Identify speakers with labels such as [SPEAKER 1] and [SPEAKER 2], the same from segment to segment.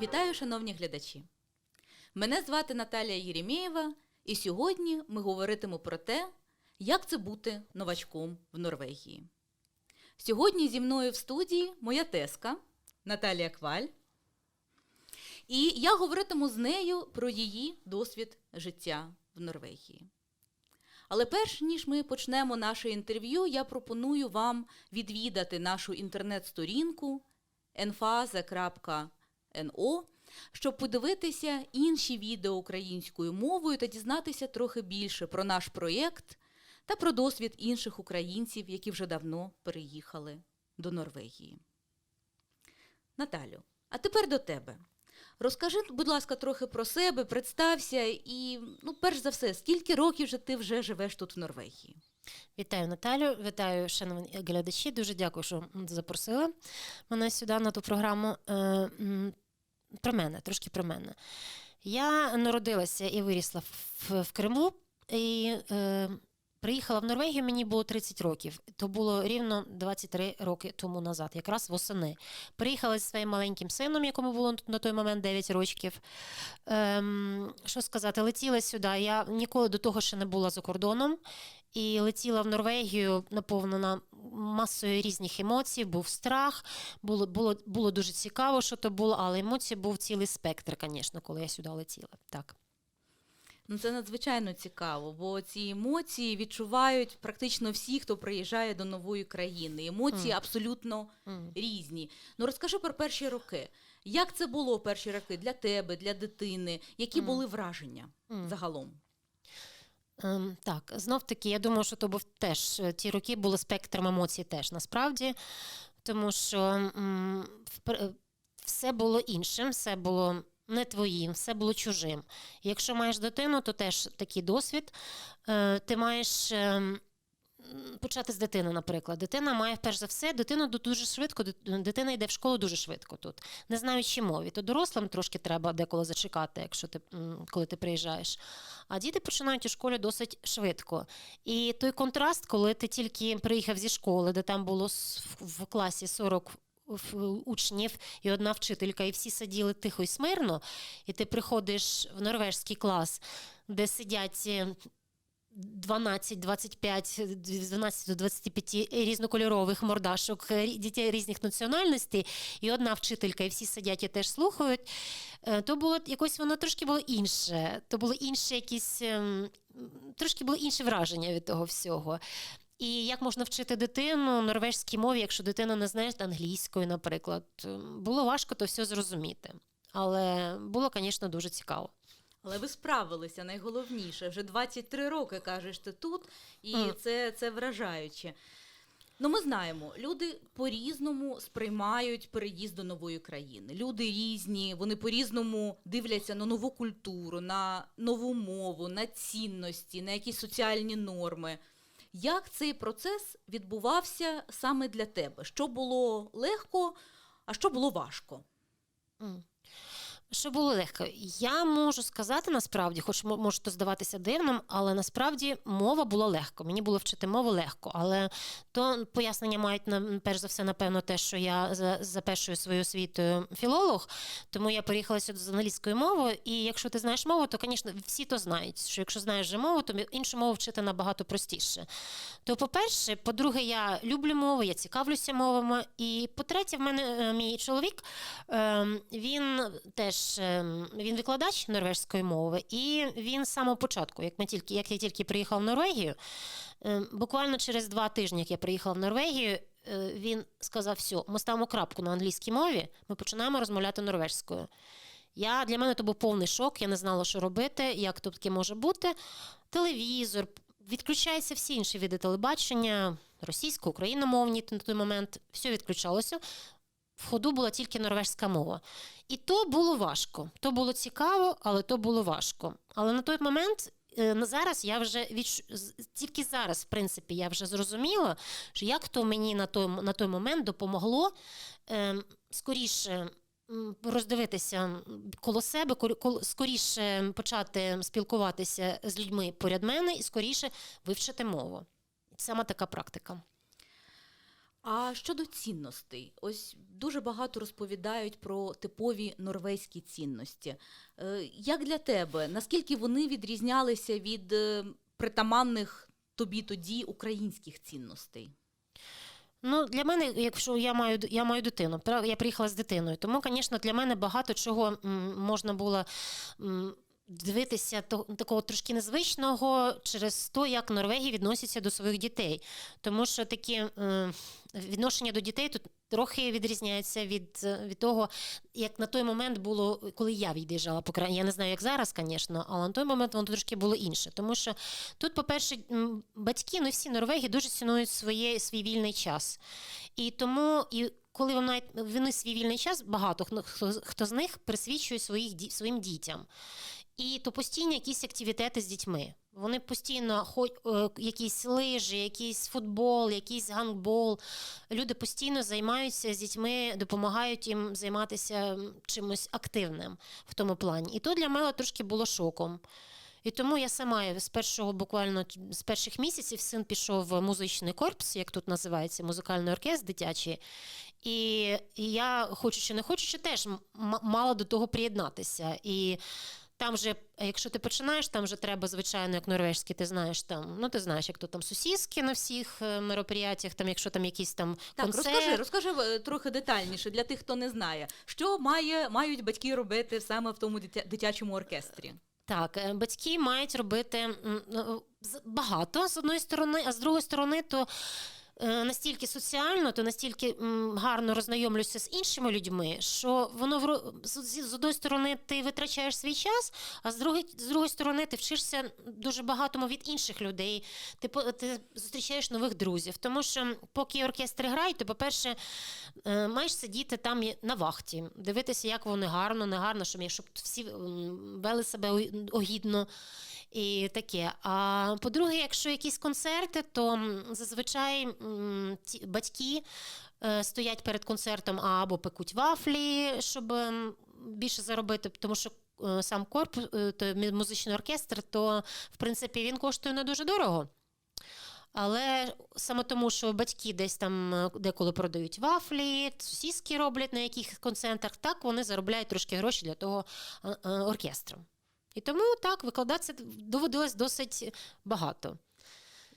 [SPEAKER 1] Вітаю, шановні глядачі! Мене звати Наталія Єремєєва, і сьогодні ми говоритимо про те, як це бути новачком в Норвегії. Сьогодні зі мною в студії моя теска Наталія Кваль. І я говоритиму з нею про її досвід життя в Норвегії. Але перш ніж ми почнемо наше інтерв'ю, я пропоную вам відвідати нашу інтернет-сторінку enfaze.no, щоб подивитися інші відео українською мовою та дізнатися трохи більше про наш проєкт та про досвід інших українців, які вже давно переїхали до Норвегії. Наталю, а тепер до тебе. Розкажи, будь ласка, трохи про себе, представся і, ну, перш за все, скільки років же ти вже живеш тут в Норвегії?
[SPEAKER 2] Вітаю Наталю, вітаю шановні глядачі. Дуже дякую, що запросили мене сюди на ту програму. Про мене, трошки про мене. Я народилася і вирісла в, в Криму. І е, приїхала в Норвегію, мені було 30 років. То було рівно 23 роки тому назад, якраз восени. Приїхала зі своїм маленьким сином, якому було на той момент 9 років. Ем, що сказати, летіла сюди. Я ніколи до того ще не була за кордоном. І летіла в Норвегію, наповнена масою різних емоцій, був страх, було, було, було дуже цікаво, що то було, але емоцій був цілий спектр, звісно, коли я сюди летіла. Так.
[SPEAKER 1] Ну, це надзвичайно цікаво, бо ці емоції відчувають практично всі, хто приїжджає до нової країни. Емоції
[SPEAKER 2] Мгм.
[SPEAKER 1] абсолютно
[SPEAKER 2] М.
[SPEAKER 1] різні. Ну розкажи про перші роки. Як це було перші роки для тебе, для дитини? Які
[SPEAKER 2] Мгм.
[SPEAKER 1] були враження
[SPEAKER 2] М.
[SPEAKER 1] загалом?
[SPEAKER 2] Ем, так, знов таки, я думаю, що то був теж е, ті роки були спектром емоцій теж насправді, тому що е, все було іншим, все було не твоїм, все було чужим. Якщо маєш дитину, то теж такий досвід. Е, Ти маєш. Ем, Почати з дитини, наприклад. Дитина має перш за все, дитину дуже швидко, дитина йде в школу дуже швидко тут, не знаючи мові. То дорослим трошки треба деколи зачекати, якщо ти коли ти приїжджаєш. А діти починають у школі досить швидко. І той контраст, коли ти тільки приїхав зі школи, де там було в класі 40 учнів і одна вчителька, і всі сиділи тихо і смирно, і ти приходиш в норвежський клас, де сидять. Е, 12, 25, 12 до 25 різнокольорових мордашок е, дітей різних національностей, і одна вчителька, і всі сидять і теж слухають. Е, То було якось воно трошки було інше. То було інше якісь ем, трошки було інше враження від того всього. І як можна вчити дитину норвежській мові, якщо дитина не знає англійської, наприклад, Ем, було важко то все зрозуміти. Але було, звісно, дуже цікаво.
[SPEAKER 1] Але ви справилися найголовніше. Вже 23 роки кажеш ти тут, і це, це вражаюче. Ну, ми знаємо, люди по-різному сприймають переїзд до нової країни. Люди різні, вони по-різному дивляться на нову культуру, на нову мову, на цінності, на якісь соціальні норми. Як цей процес відбувався саме для тебе? Що було легко, а що було важко?
[SPEAKER 2] Що було легко? Я можу сказати насправді, хоч мо- може то здаватися дивним, але насправді мова була легко. Мені було вчити мову легко. Але то пояснення мають на перш за все, напевно, те, що я за, за першою своєю освітою філолог, тому я переїхала сюди з англійською мовою. І якщо ти знаєш мову, то, звісно, всі то знають, що якщо знаєш вже мову, то іншу мову вчити набагато простіше. То, по-перше, по-друге, я люблю мови, я цікавлюся мовами. І по-третє, в мене е, мій чоловік, ем, він теж ем, він викладач норвежської мови, і він з самого початку, як ми тільки, як я тільки приїхала в Норвегію, ем, буквально через два тижні, як я приїхала в Норвегію. е, Він сказав: все, ми ставимо крапку на англійській мові, ми починаємо розмовляти норвежською. Я, для мене це був повний шок, я не знала, що робити, як тут таке може бути. Телевізор, відключаються всі інші види телебачення, російсько, україномовні на той момент, все відключалося. В ходу була тільки норвежська мова. І то було важко. То було цікаво, але то було важко. Але на той момент. е, На зараз я вже відч... тільки зараз, в принципі, я вже зрозуміла, що як то мені на той, на той момент допомогло ем, скоріше роздивитися коло себе, кор- скоріше почати спілкуватися з людьми поряд мене і скоріше вивчити мову. Саме така практика.
[SPEAKER 1] А щодо цінностей, ось дуже багато розповідають про типові норвезькі цінності. Е, Як для тебе, наскільки вони відрізнялися від е, притаманних тобі тоді українських цінностей?
[SPEAKER 2] Ну, для мене, якщо я маю я маю дитину, я приїхала з дитиною, тому, звісно, для мене багато чого можна було дивитися такого трошки незвичного через те, як Норвегія відноситься до своїх дітей. Тому що такі е, відношення до дітей тут трохи відрізняються від, від того, як на той момент було, коли я від'їжджала по країні. Я не знаю, як зараз, звісно, але на той момент воно трошки було інше. Тому що тут, по-перше, батьки, ну всі Норвегії дуже цінують своє, свій вільний час. І тому, і коли вони, навіть- вони свій вільний час, багато хто, хто, з них присвічує своїх, своїм дітям. І то постійні якісь активітети з дітьми. Вони постійно хоч е, якісь лижі, якийсь футбол, якийсь гандбол. Люди постійно займаються з дітьми, допомагають їм займатися чимось активним в тому плані. І то для мене трошки було шоком. І тому я сама з першого буквально з перших місяців син пішов в музичний корпус, як тут називається, музикальний оркестр дитячий. І, і я, хочучи не хочучи, теж м- мала до того приєднатися. І там же, якщо ти починаєш, там вже треба, звичайно, як норвежський, ти знаєш там, ну ти знаєш, як то там сусідські на всіх е, мероприятиях, там, якщо там якісь там
[SPEAKER 1] Так,
[SPEAKER 2] концерт.
[SPEAKER 1] розкажи, розкажи е, трохи детальніше для тих, хто не знає, що має, мають батьки робити саме в тому дитя- дитячому оркестрі.
[SPEAKER 2] Так, е, батьки мають робити з- багато з одної сторони, а з другої сторони, то е, настільки соціально, то настільки гарно роззнайомлюся з іншими людьми, що воно в з, одної сторони ти витрачаєш свій час, а з другої, з другої сторони ти вчишся дуже багатому від інших людей. Ти, ти зустрічаєш нових друзів. Тому що поки оркестри грають, то, по-перше, е, маєш сидіти там на вахті, дивитися, як вони гарно, не гарно, щоб, всі вели себе огідно. І таке. А по-друге, якщо якісь концерти, то зазвичай ті батьки е, стоять перед концертом або пекуть вафлі, щоб більше заробити, тому що. е, Сам корпус, е, музичний оркестр, то в принципі він коштує не дуже дорого. Але саме тому, що батьки десь там деколи продають вафлі, сусідські роблять на якихось концертах, так вони заробляють трошки гроші для того оркестру. І тому так викладатися доводилось досить багато.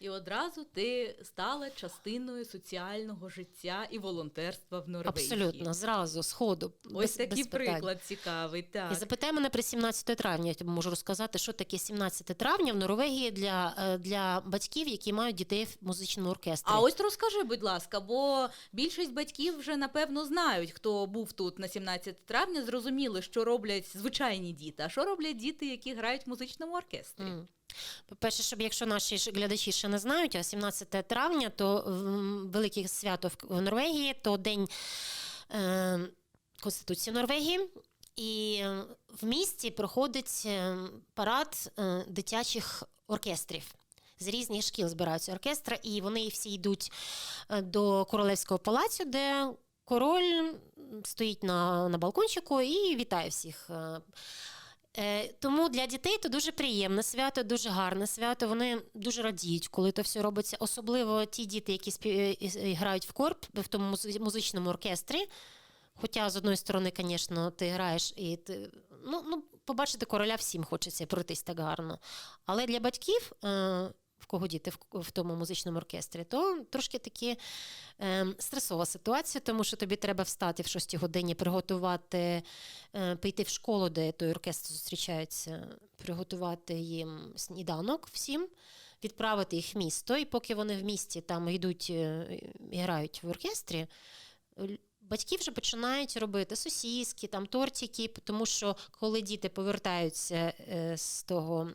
[SPEAKER 1] І одразу ти стала частиною соціального життя і волонтерства в Норвегії.
[SPEAKER 2] Абсолютно, зразу, сходу.
[SPEAKER 1] Ось
[SPEAKER 2] без,
[SPEAKER 1] такий
[SPEAKER 2] без
[SPEAKER 1] приклад цікавий. Так.
[SPEAKER 2] І запитай мене про 17 травня. Я тобі можу розказати, що таке 17 травня в Норвегії для, е, для батьків, які мають дітей в музичному оркестрі.
[SPEAKER 1] А ось розкажи, будь ласка, бо більшість батьків вже напевно знають, хто був тут на 17 травня, зрозуміли, що роблять звичайні діти, а що роблять діти, які грають в музичному оркестрі.
[SPEAKER 2] М. По-перше, щоб якщо наші глядачі ще не знають, а 17 травня то велике свято в- Норвегії, то день е, Конституції Норвегії. І е, в місті проходить е, парад е, дитячих оркестрів. З різних шкіл збираються оркестри, і вони всі йдуть до королевського палацю, де король стоїть на, на балкончику і вітає всіх. Е, Е, тому для дітей це дуже приємне свято, дуже гарне свято. Вони дуже радіють, коли це все робиться. Особливо ті діти, які і грають в корп в тому музичному оркестрі. Хоча, з одної сторони, звісно, ти граєш і ти. Ну, ну, побачити короля всім хочеться пройтись так гарно. Але для батьків, е, в кого діти в, тому музичному оркестрі, то трошки такі е, стресова ситуація, тому що тобі треба встати в 6 годині, приготувати, е, піти в школу, де той оркестр зустрічається, приготувати їм сніданок всім. Відправити їх в місто, і поки вони в місті там йдуть е, і грають в оркестрі, батьки вже починають робити сосіски, там тортики, тому що коли діти повертаються е, з того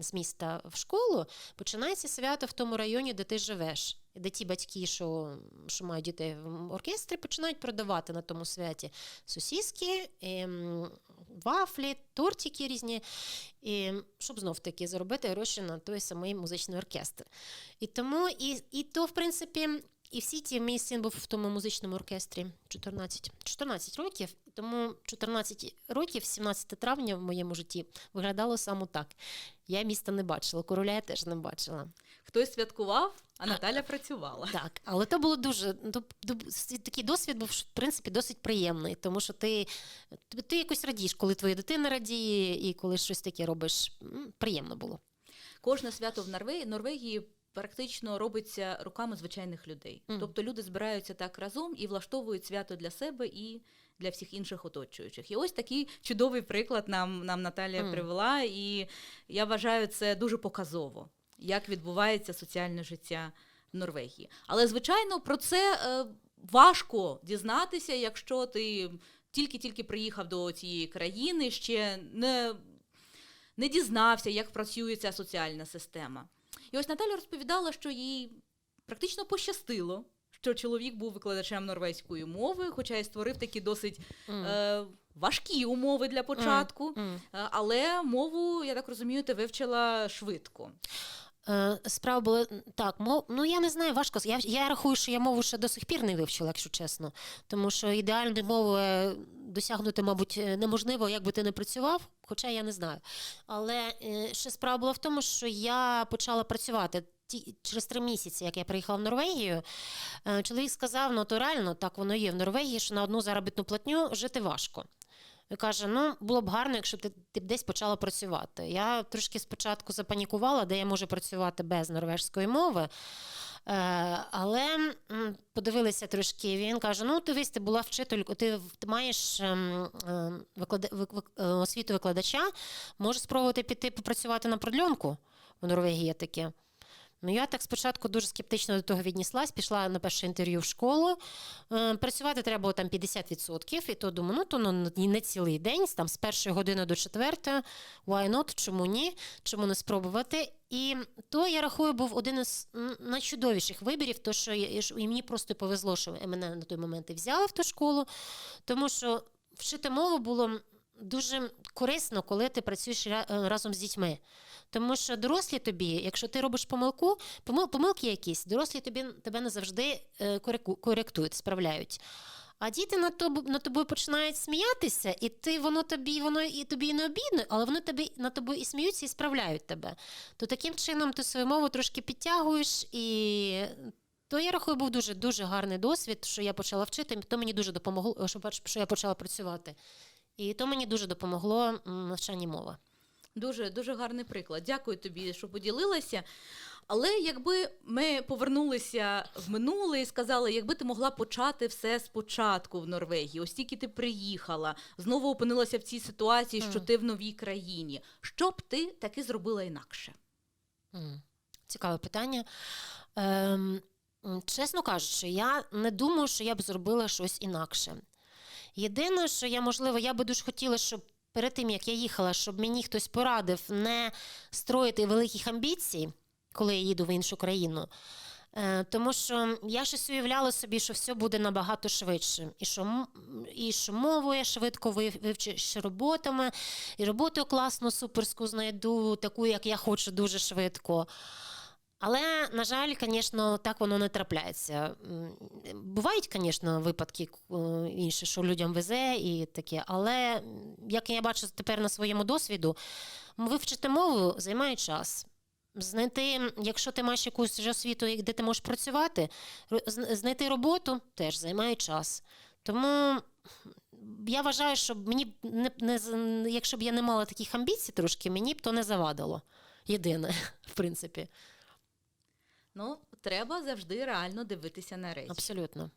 [SPEAKER 2] з міста в школу, починається свято в тому районі, де ти живеш. Де ті батьки, що, що мають дітей в оркестрі, починають продавати на тому святі сосіски, ем, вафлі, тортики різні, і, щоб знов таки заробити гроші на той самий музичний оркестр. І тому, і, і то, в принципі, і всі ті, мій син був в тому музичному оркестрі 14, 14 років, тому 14 років, 17 травня в моєму житті виглядало саме так. Я міста не бачила, короля я теж не бачила.
[SPEAKER 1] Хтось святкував, а Наталя працювала.
[SPEAKER 2] Так, але то було дуже ду- ду- такий досвід був в принципі досить приємний, тому що ти, ти, ти якось радієш, коли твоя дитина радіє, і коли щось таке робиш. Приємно було.
[SPEAKER 1] Кожне свято в Норвегії, Норвегії практично робиться руками звичайних людей.
[SPEAKER 2] Мгм.
[SPEAKER 1] Тобто люди збираються так разом і влаштовують свято для себе і для всіх інших оточуючих. І ось такий чудовий приклад нам, нам Наталія
[SPEAKER 2] Мгм.
[SPEAKER 1] привела, і я вважаю це дуже показово, як відбувається соціальне життя в Норвегії. Але, звичайно, про це е, важко дізнатися, якщо ти тільки-тільки приїхав до цієї країни, ще не не дізнався, як працює ця соціальна система. І ось Наталя розповідала, що їй практично пощастило, що чоловік був викладачем норвезької мови, хоча й створив такі досить
[SPEAKER 2] Mm.
[SPEAKER 1] е, важкі умови для початку.
[SPEAKER 2] mm,
[SPEAKER 1] mm. Але мову, я так розумію, ти вивчила швидко.
[SPEAKER 2] Е, Справа була так, мов, ну я не знаю, важко. Я, я рахую, що я мову ще до сих пір не вивчила, якщо чесно. Тому що ідеальної мови е, досягнути, мабуть, е, неможливо, як би ти не працював, хоча я не знаю. Але ще справа була в тому, що я почала працювати. Ті, через три місяці, як я приїхала в Норвегію, чоловік сказав: ну то реально так воно є в Норвегії, що на одну заробітну платню жити важко. І каже: ну було б гарно, якщо ти, ти б десь почала працювати. Я трошки спочатку запанікувала, де я можу працювати без норвежської мови. Е, але подивилися трошки. Він каже: Ну, дивись, ти була вчителькою, ти, ти маєш ем, ем, виклада- вик- вик- е, освіту викладача, можеш спробувати піти попрацювати на продльонку. В Норвегії таке. Ну, я так спочатку дуже скептично до того відніслась, пішла на перше інтерв'ю в школу. Е, працювати треба було там 50%, і то думаю, ну то ну, не цілий день, там з першої години до четвертої, why not, чому ні, чому не спробувати. І то, я рахую, був один із найчудовіших вибірів, то що я- і мені просто повезло, що мене на той момент і взяли в ту школу, тому що вчити мову було дуже корисно, коли ти працюєш разом з дітьми. Тому що дорослі тобі, якщо ти робиш помилку, помил, помилки якісь, дорослі тобі тебе не завжди е, коректують, справляють. А діти над, тоб, над тобою починають сміятися, і ти воно тобі, воно і тобі не обідно, але вони тобі над тобою і сміються, і справляють тебе. То таким чином ти свою мову трошки підтягуєш, і то я рахую, був дуже дуже гарний досвід, що я почала вчити, то мені дуже допомогло, що, я почала працювати. І то мені дуже допомогло м, навчанні мови.
[SPEAKER 1] Дуже дуже гарний приклад. Дякую тобі, що поділилася. Але якби ми повернулися в минуле і сказали, якби ти могла почати все спочатку в Норвегії, ось тільки ти приїхала, знову опинилася в цій ситуації, що ти в новій країні. Що б ти таки зробила інакше?
[SPEAKER 2] Цікаве питання. Ем, чесно кажучи, я не думаю, що я б зробила щось інакше. Єдине, що я, можливо, я би дуже хотіла, щоб перед тим, як я їхала, щоб мені хтось порадив не строїти великих амбіцій, коли я їду в іншу країну. Е, Тому що я щось уявляла собі, що все буде набагато швидше. І що, і що мову я швидко вив- вивчу, що роботами, і роботу класну, суперську знайду, таку, як я хочу, дуже швидко. Але, на жаль, звісно, так воно не трапляється. Бувають, звісно, випадки е, інші, що людям везе і таке, але як я бачу тепер на своєму досвіду, вивчити мову займає час. Знайти, якщо ти маєш якусь вже освіту, де ти можеш працювати, знайти роботу теж займає час. Тому я вважаю, що мені не, не якщо б я не мала таких амбіцій трошки, мені б то не завадило. Єдине, в принципі.
[SPEAKER 1] Ну, треба завжди реально дивитися на речі.
[SPEAKER 2] Абсолютно.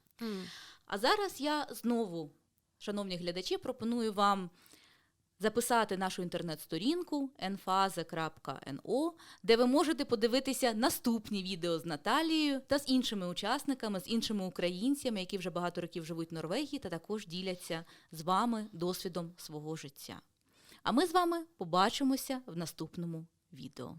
[SPEAKER 1] А зараз я знову, шановні глядачі, пропоную вам записати нашу інтернет-сторінку enfaze.no, де ви можете подивитися наступні відео з Наталією та з іншими учасниками, з іншими українцями, які вже багато років живуть в Норвегії та також діляться з вами досвідом свого життя. А ми з вами побачимося в наступному відео.